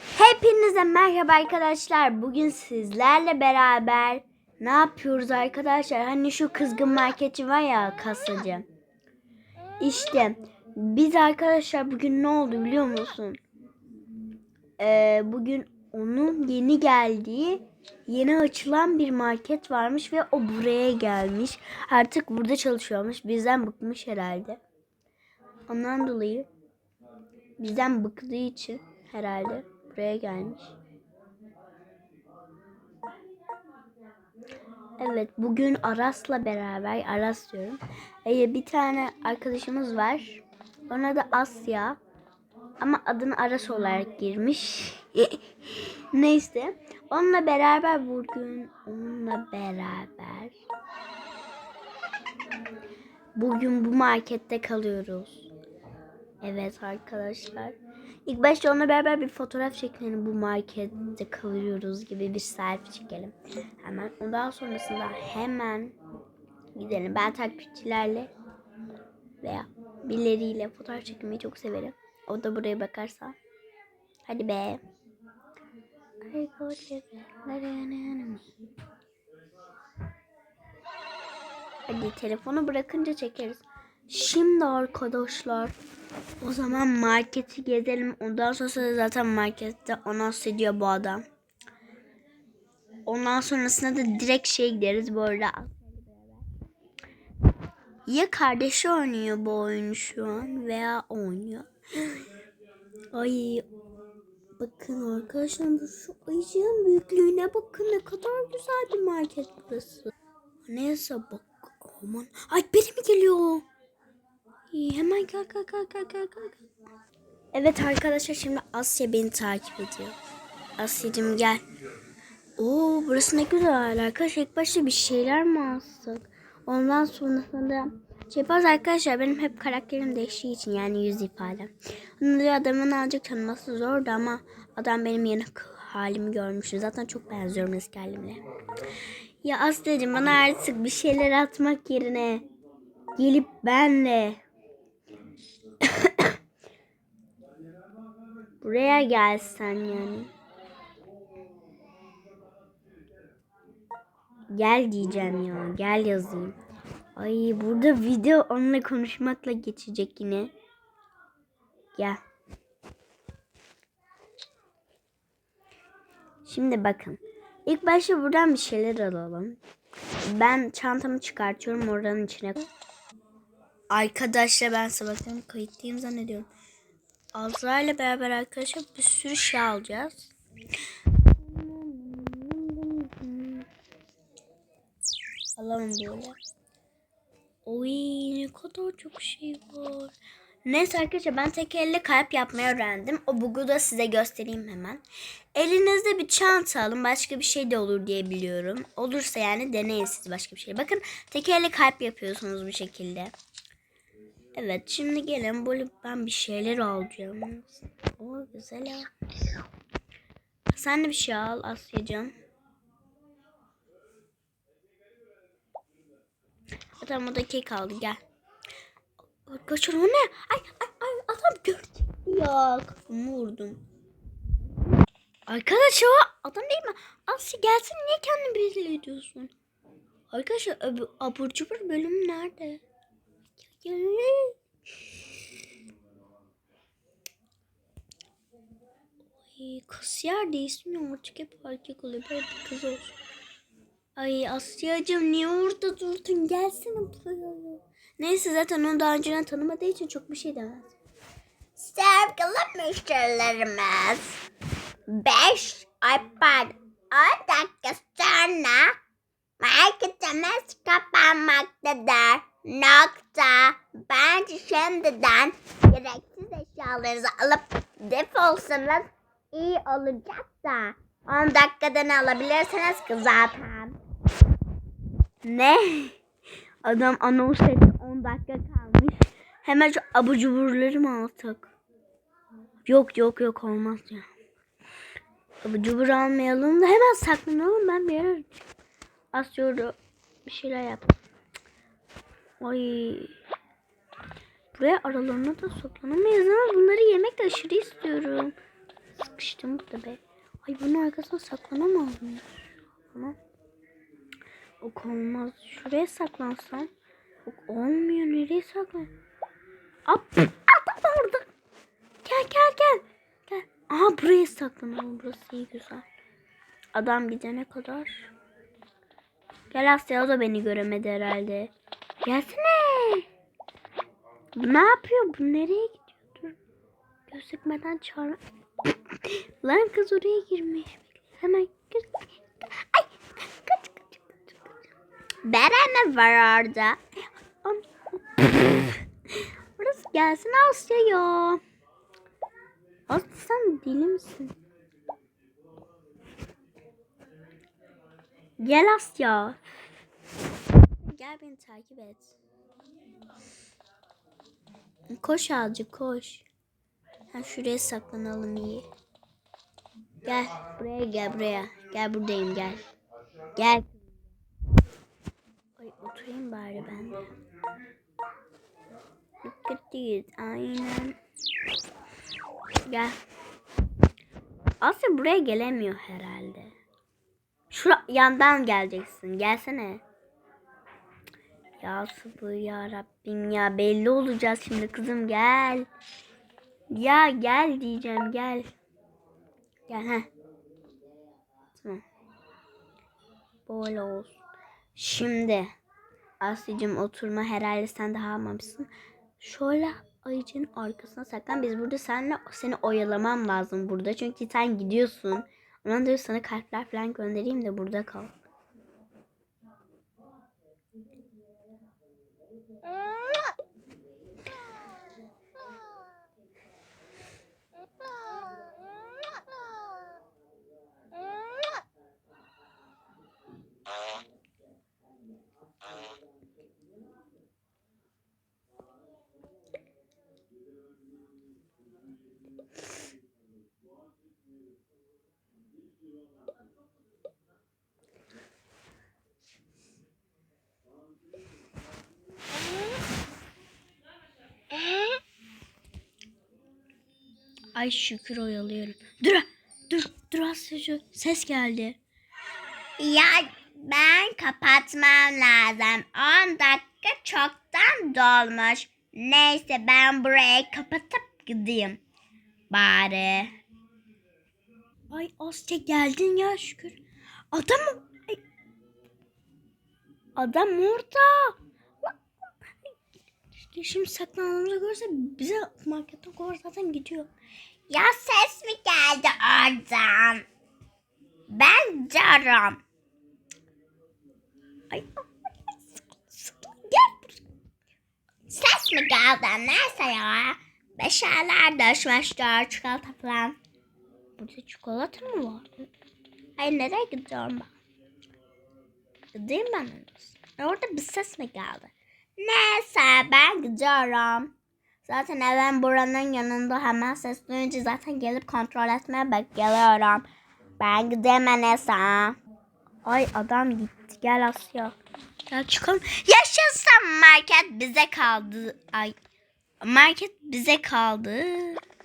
Hepinize merhaba arkadaşlar. Bugün sizlerle beraber ne yapıyoruz arkadaşlar? Hani şu kızgın marketçi var ya kasacı. İşte biz arkadaşlar bugün ne oldu biliyor musun? Ee, bugün onun yeni geldiği yeni açılan bir market varmış ve o buraya gelmiş. Artık burada çalışıyormuş. Bizden bıkmış herhalde. Ondan dolayı bizden bıktığı için herhalde buraya gelmiş. Evet bugün Aras'la beraber Aras diyorum. Ee, bir tane arkadaşımız var. Ona da Asya. Ama adını Aras olarak girmiş. Neyse. Onunla beraber bugün onunla beraber bugün bu markette kalıyoruz. Evet arkadaşlar. İlk başta onunla beraber bir fotoğraf çekelim bu markette kalıyoruz gibi bir selfie çekelim. Hemen ondan sonrasında hemen gidelim. Ben takipçilerle veya birileriyle fotoğraf çekmeyi çok severim. O da buraya bakarsa. Hadi be. Hadi telefonu bırakınca çekeriz. Şimdi arkadaşlar o zaman marketi gezelim. Ondan sonra zaten markette anons ediyor bu adam. Ondan sonrasında da direkt şey gideriz bu. Ya kardeşi oynuyor bu oyunu şu an veya oynuyor. Ay bakın arkadaşlar bu şu ayıcığın büyüklüğüne bakın ne kadar güzel bir market burası. Neyse bak aman. Ay biri mi geliyor? Hemen gel gel gel gel gel. Evet arkadaşlar şimdi Asya beni takip ediyor. Asya'cığım gel. Oo burası ne güzel arkadaşlar. İlk başta bir şeyler mi alsak? Ondan sonrasında şey yaparız arkadaşlar benim hep karakterim değiştiği için yani yüz ifadem. Onları adamın azıcık tanıması zordu ama adam benim yeni halimi görmüştü. Zaten çok benziyorum eski halimle. Ya Asya'cığım bana artık bir şeyler atmak yerine gelip benle buraya gelsen yani. Gel diyeceğim ya. Gel yazayım. Ay burada video onunla konuşmakla geçecek yine. Gel. Şimdi bakın. İlk başta buradan bir şeyler alalım. Ben çantamı çıkartıyorum oranın içine. Arkadaşlar ben bakın kayıtlıyım zannediyorum. Azra ile beraber arkadaşlar bir sürü şey alacağız. Alalım böyle. Oy ne kadar çok şey var. Neyse arkadaşlar ben tek elle kalp yapmayı öğrendim. O bugu da size göstereyim hemen. Elinizde bir çanta alın. Başka bir şey de olur diye biliyorum. Olursa yani deneyin siz başka bir şey. Bakın tek elle kalp yapıyorsunuz bu şekilde. Evet şimdi gelin böyle ben bir şeyler alacağım. O güzel ya. Sen de bir şey al Asya'cığım. Tamam o da kek aldı gel. Arkadaşlar o ne? Ay ay ay adam gördü ya. Kafamı vurdum. Arkadaşlar o adam değil mi? Asya gelsin niye kendini belli ediyorsun? Arkadaşlar ab abur cubur bölümü nerede? Ay, kasiyer de ismi artık hep erkek oluyor. Böyle bir kız olsun. Ay Asya'cığım niye orada durdun? Gelsene buraya. Neyse zaten onu daha önceden tanımadığı için çok bir şey demez. Sevgili müşterilerimiz, 5 iPad 10 dakika sonra marketimiz kapanmaktadır. Nokta. Bence şimdiden gereksiz eşyalarınızı alıp defolsanız iyi olacak da 10 dakikadan alabilirsiniz ki zaten. Ne? Adam anons etti 10 dakika kalmış. Hemen şu abur cuburları mı alsak? Yok yok yok olmaz ya. Abur cubur almayalım da hemen saklanalım ben bir yere. Asya orada bir şeyler yap. Ay. Buraya aralarına da saklanamayız ama bunları yemek de aşırı istiyorum. yapıştım burada be. Ay bunun arkasına saklanamaz mıyım? Ama ok olmaz. Şuraya saklansam. Ok olmuyor. Nereye saklan? Hop. Adam orada. Gel gel gel. Gel. Aha buraya saklanalım. Burası iyi güzel. Adam gidene kadar. Gel Asya o da beni göremedi herhalde. Gelsene. Bu ne yapıyor? Bu nereye gidiyor? Gözükmeden çağır. Lan kız oraya girmiş. Hemen gir. Ay kaç kaç kaç. kaç. Beren mi var orada? Burası gelsin Asya ya. Asya sen deli misin? Gel Asya. Gel beni takip et. Koş azıcık koş. Ha, şuraya saklanalım iyi. Gel buraya gel buraya. Gel buradayım gel. Gel. Ay oturayım bari ben de. Dikkatliyiz aynen. Gel. Asya buraya gelemiyor herhalde. Şu yandan geleceksin. Gelsene. Ya sabır ya Rabbim ya belli olacağız şimdi kızım gel. Ya gel diyeceğim gel. Gel ha. Böyle olsun. Şimdi Asya'cığım oturma herhalde sen daha almamışsın. Şöyle ayıcının arkasına saklan. Biz burada seninle seni oyalamam lazım burada. Çünkü sen gidiyorsun. Ondan dolayı sana kalpler falan göndereyim de burada kal. Ay şükür oyalıyorum. Dur dur dur Asya'cığım ses geldi. Ya ben kapatmam lazım. 10 dakika çoktan dolmuş. Neyse ben burayı kapatıp gideyim. Bari. Ay Asya geldin ya şükür. Adam. Adam orada. Şimdi saklanmamızı görse bize marketten kovar zaten gidiyor. Ya ses mi geldi oradan? Ben diyorum. Ay. Ses mi geldi? Neyse ya. Beşerler düşmüştür çikolata falan. burada çikolata mı var? Ay nereye gidiyorum ben? Gideyim ben. Orada bir ses mi geldi? Neyse ben gidiyorum. Zaten evim buranın yanında hemen ses duyunca zaten gelip kontrol etmeye bekliyorum. Ben gideyim neyse. Ay adam gitti. Gel Asya. Gel çıkalım. Yaşasın market bize kaldı. Ay market bize kaldı.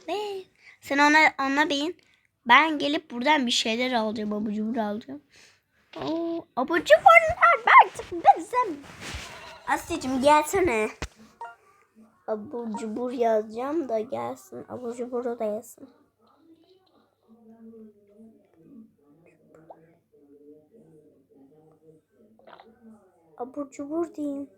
Ve sen ona ona bin. Ben gelip buradan bir şeyler alacağım. Abur alacağım. Oo, abur cuburlar artık bizim. Asya'cığım gelsene. Abur cubur yazacağım da gelsin. Abur cubur da yesin. Abur cubur diyeyim.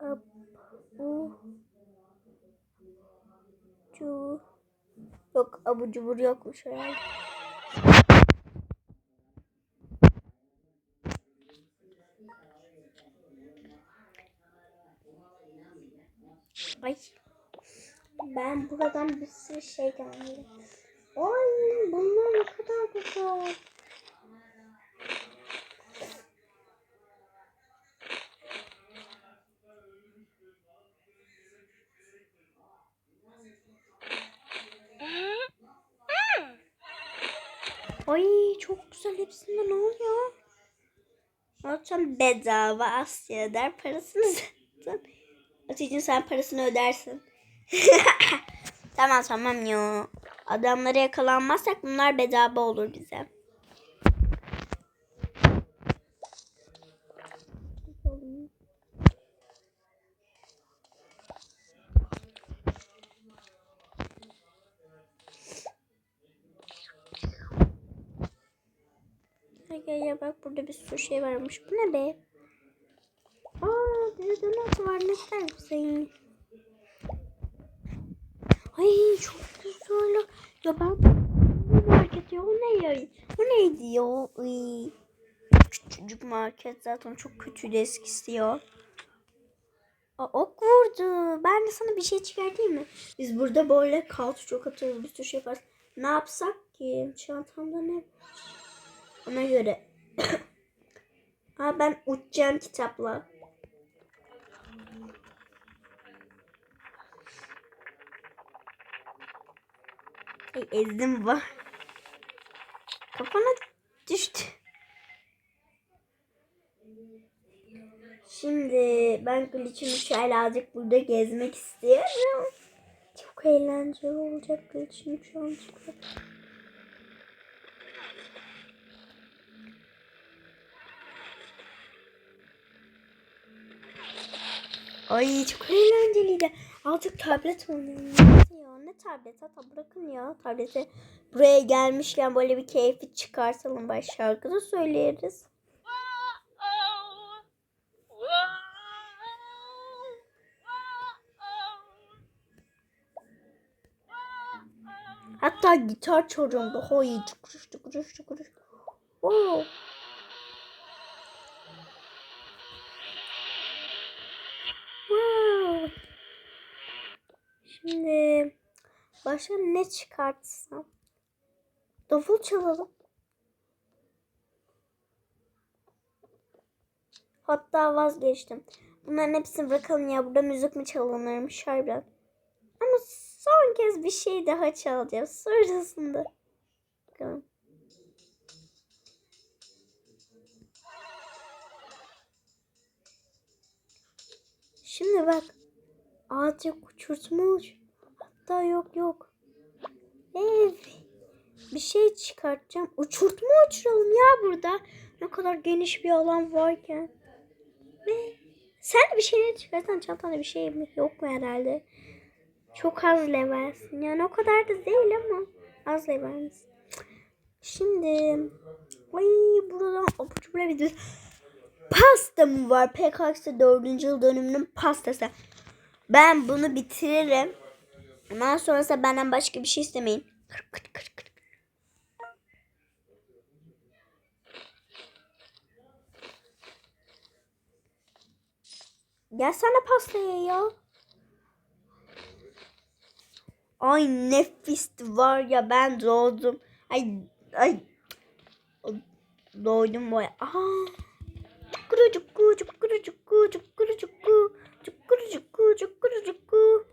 Abu cu Yok abur cubur yokmuş herhalde. Ay. Ben buradan bir sürü şey geldi. Ay bunlar ne kadar güzel. Ay çok güzel hepsinde ne oluyor? Alacağım bedava Asya der parasını zaten. Atıcım sen parasını ödersin. tamam tamam ya. Adamlara yakalanmazsak bunlar bedava olur bize. Gel gel bak burada bir sürü şey varmış. Bu ne be? Aa bize donat var ne kadar güzel. Ay çok güzel. Ya ben bu market ya o ne ya? O neydi ya? Ay. Küçücük market zaten çok kötüydü eskisi ya. Aa, ok vurdu. Ben de sana bir şey çıkartayım mı? Biz burada böyle kalçı çok atıyoruz bir sürü şey yaparız. Ne yapsak ki? Çantamda ne? Ona göre. ha ben uçacağım kitapla. Ay ezdim var. Kafana düştü. Şimdi ben Glitch'in uçağıyla azıcık burada gezmek istiyorum. Çok eğlenceli olacak Glitch'in uçağını çıkıyor. Ay çok eğlenceliydi. Azıcık tablet oynayalım. Ya ne tablet? Hatta bırakın ya tableti. Buraya gelmişken böyle bir keyfi çıkartalım. Baş şarkı da söyleriz. Hatta gitar çalıyorum da. Hoy çukuruş çukuruş çukuruş. Oo. Şimdi başka ne çıkartsam? Davul çalalım. Hatta vazgeçtim. Bunların hepsini bırakalım ya. Burada müzik mi çalınırmış harbiden. Ama son kez bir şey daha çalacağız. Sonrasında. Bakalım. Şimdi bak. Azıcık uçurtmuş. Hatta yok yok. Ev. Bir şey çıkartacağım. Uçurtma uçuralım ya burada. Ne kadar geniş bir alan varken. Ve sen de bir şeyler çıkarsan çantanda bir şey mi yok mu herhalde? Çok az levelsin. Yani o kadar da değil ama az levelsin. Şimdi ay buradan abur cubur bir pasta mı var? PKX 4. yıl dönümünün pastası. Ben bunu bitiririm. Ondan sonrası benden başka bir şey istemeyin. Kır, kır, kır. Gelsene pastaya ya. Ay nefisti var ya ben doğdum. Ay ay doydum boya. Aha. Çukuru çukuru çukuru çukuru çukuru çukuru çukuru çukuru çukuru.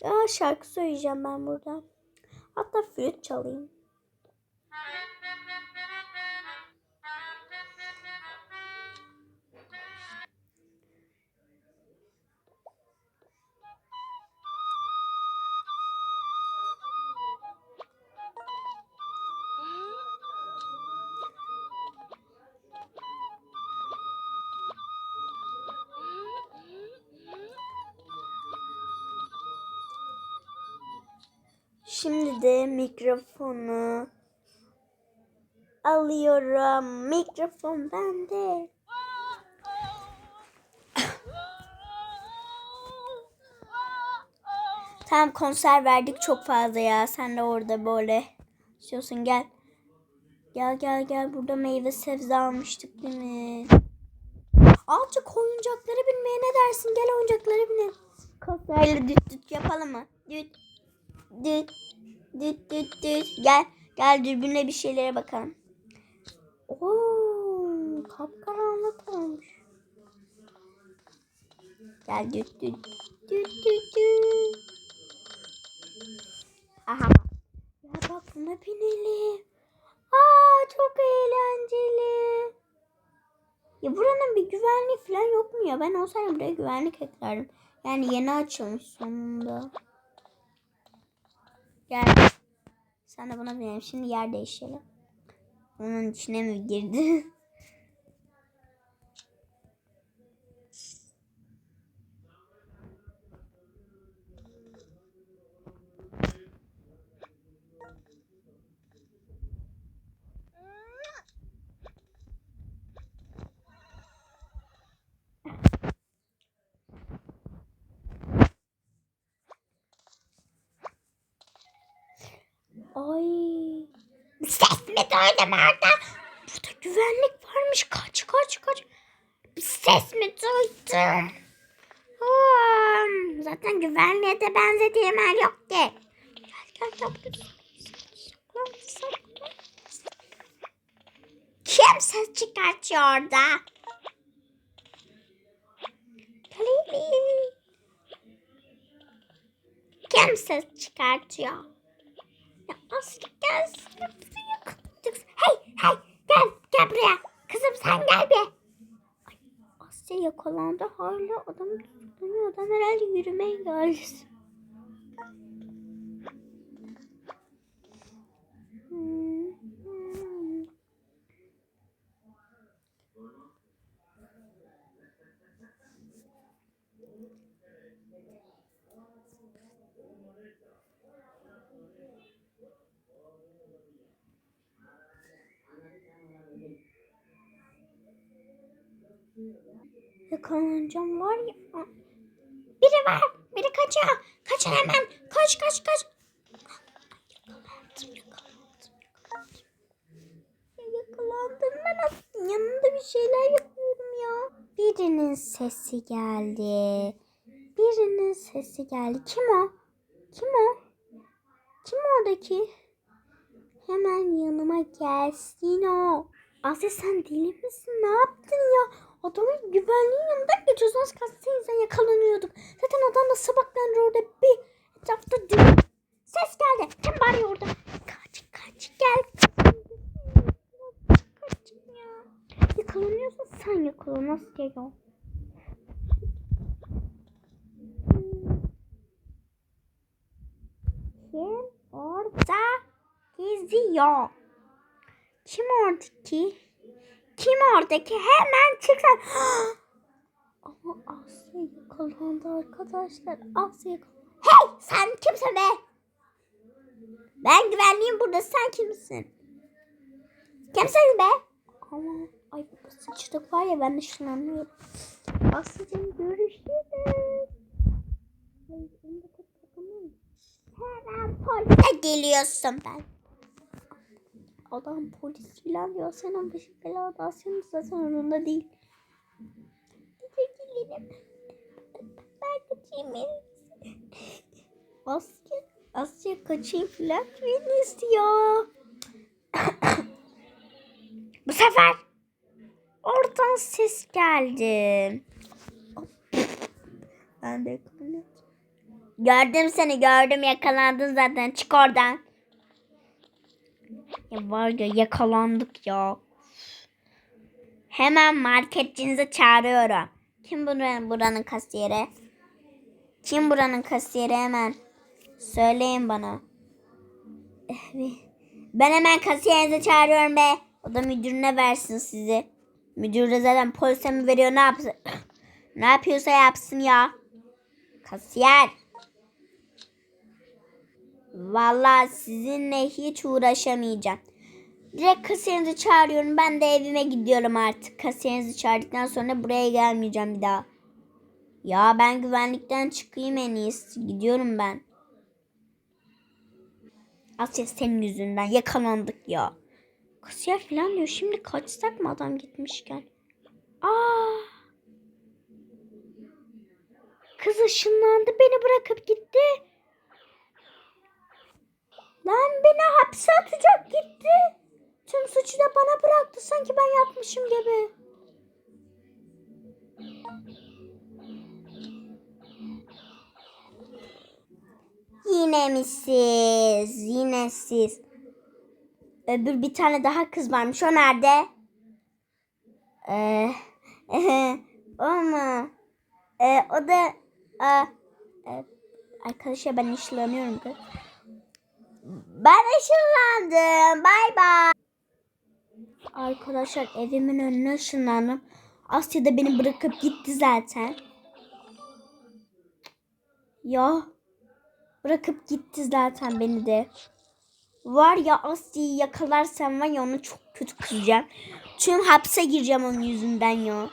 Ya şarkı söyleyeceğim ben burada. Hatta flüt çalayım. Şimdi de mikrofonu alıyorum. Mikrofon bende. Tamam konser verdik çok fazla ya. Sen de orada böyle istiyorsun gel. Gel gel gel burada meyve sebze almıştık değil mi? Azıcık oyuncaklara binmeye ne dersin? Gel oyuncaklara binelim. Konserde düt düt yapalım mı? Düt düt düt düt düt. Gel gel dürbünle bir şeylere bakalım. Oo, kapkaranlık olmuş. Gel düt düt düt düt düt. Aha. Ya bak buna binelim. Aa çok eğlenceli. Ya buranın bir güvenliği falan yok mu ya? Ben olsaydım buraya güvenlik eklerdim. Yani yeni açılmış sonunda. Gel. Sen de buna binelim. Şimdi yer değişelim. Onun içine mi girdi? Ay. Ses mi duydum orada? Burada güvenlik varmış. Kaç kaç kaç. Bir ses mi duydum? Hmm, zaten güvenliğe de benzediğim yer yok ki. Gel gel gel. Saklan, saklan. Kim ses çıkartıyor orada? Kim ses çıkartıyor? Aslı yakalayacaksın. Hey hey gel gel buraya. Kızım sen gel bir. Asya yakalandı. Hala adam tutulamıyor. Adam herhalde yürümeye geldi. Yakalanacağım var ya. Biri var. Biri kaçıyor. Kaçın hemen. Yakalandım yakalandım. Ya Yakalandım ben aslında yanında bir şeyler yapıyorum ya. Birinin sesi geldi. Birinin sesi geldi. Kim o? Kim o? Kim oradaki? Hemen yanıma gelsin o. Asya sen deli misin? Ne yaptın ya? Adamın güvenliğin yanından geçiyorsun. Az kalsın sen yakalanıyorduk. Zaten adam da sabahtan orada bir etrafta dön. Ses geldi. Kim bağırıyor orada? Kaç kaç gel. Kaç ya. Yakalanıyorsan sen yakalan Asya ya. Kim orada geziyor? Kim oradaki? Kim oradaki? Hemen çıksın. Ama Asya yakalandı arkadaşlar. Asya yakalandı. Hey sen kimsin be? Ben güvenliğim burada. Sen kimsin? Kimsin be? Ama ay bu sıçtık var ya ben anlıyorum. Asya'cığım görüşürüz. Ay. Hemen polise geliyorsun ben. Adam polis filan diyor. Sen o başı belada Asya'nın zaten önünde değil. Gidelim. Ben kaçayım. Asya, Asya kaçayım filan beni istiyor. Bu sefer Oradan ses geldi. Ben de yakalanıyorum. gördüm seni gördüm yakalandın zaten. Çık oradan. Ya var ya yakalandık ya. Hemen marketçinizi çağırıyorum. Kim buranın, buranın kasiyeri? Kim buranın kasiyeri hemen? Söyleyin bana. Ben hemen kasiyerinizi çağırıyorum be. O da müdürüne versin sizi. Müdür de zaten polise mi veriyor ne yapsın? ne yapıyorsa yapsın ya. Kasiyer. Vallahi sizinle hiç uğraşamayacağım. Direkt kasiyerinizi çağırıyorum. Ben de evime gidiyorum artık. Kasiyerinizi çağırdıktan sonra buraya gelmeyeceğim bir daha. Ya ben güvenlikten çıkayım en iyisi. Gidiyorum ben. Asya senin yüzünden yakalandık ya. Kasiyer falan diyor. Şimdi kaçsak mı adam gitmişken? Aa! Kız ışınlandı beni bırakıp gitti. Lan beni hapse atacak gitti. Tüm suçu da bana bıraktı sanki ben yapmışım gibi. Yine mi siz? Yine siz. Öbür bir tane daha kız varmış. O nerede? Ee, o mu? Ee, o da Aa, e, arkadaşlar ben ışınlanıyorum kız. Ben ışınlandım. Bay bay. Arkadaşlar evimin önüne ışınlandım. Asya da beni bırakıp gitti zaten. Ya bırakıp gitti zaten beni de. Var ya Asya'yı yakalarsam var ya onu çok kötü kızacağım. Çünkü hapse gireceğim onun yüzünden ya.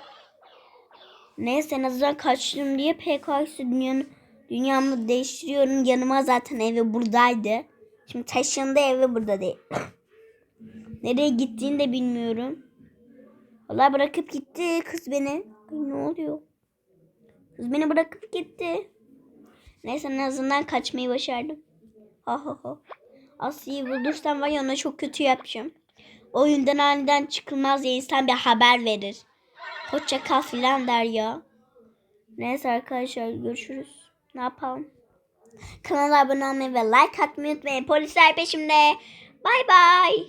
Neyse en azından kaçtım diye PKS dünyanın dünyamı değiştiriyorum. Yanıma zaten evi buradaydı. Şimdi taşındı evi burada değil. Nereye gittiğini de bilmiyorum. Vallahi bırakıp gitti kız beni. Ay, ne oluyor? Kız beni bırakıp gitti. Neyse en azından kaçmayı başardım. Ha ha ha. Asya'yı bulursam var ya ona çok kötü yapacağım. Oyundan aniden çıkılmaz diye insan bir haber verir. Hoşça kal filan der ya. Neyse arkadaşlar görüşürüz. Ne yapalım? Kanala abone olmayı ve like atmayı unutmayın. Polisler peşimde. Bay bay.